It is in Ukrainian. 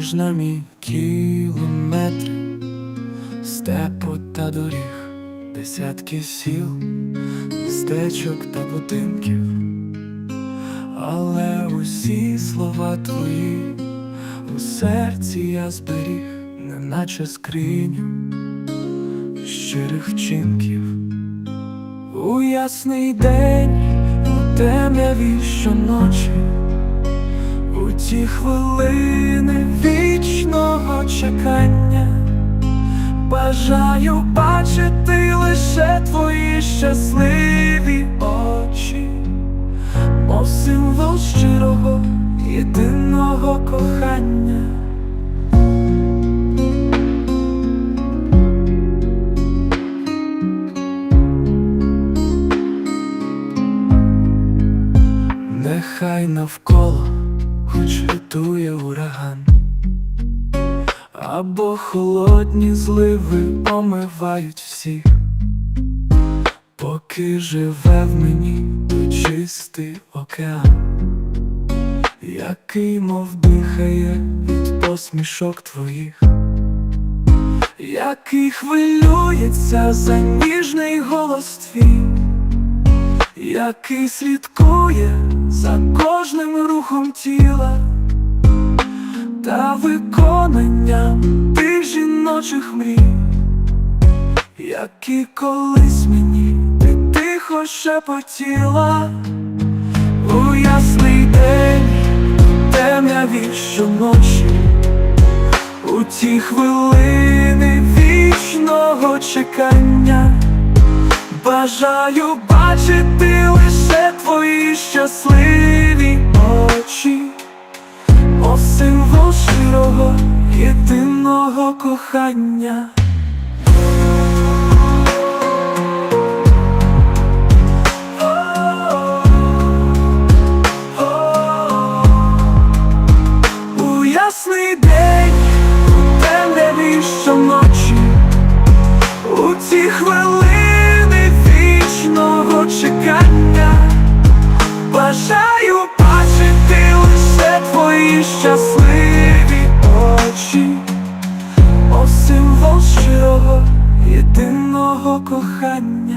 між нами кілометри степу та доріг, десятки сіл, стечок та будинків, але усі слова твої у серці я зберіг, неначе скриню щирих вчинків. У ясний день, у темряві щоночі, ті хвилини вічного чекання, бажаю бачити лише твої щасливі очі, мов символ щирого єдиного кохання. Нехай навколо хоч рятує ураган, або холодні зливи омивають всіх, поки живе в мені чистий океан, який мов дихає від посмішок твоїх, який хвилюється за ніжний голос твій. Який слідкує за кожним рухом тіла та виконанням тих жіночих мрій, які колись мені ти тихо шепотіла у ясний день, темряві щоночі, у ті хвилини вічного чекання. Бажаю бачити лише твої щасливі очі, О символ щирого єдиного кохання. О символ щирого єдиного кохання.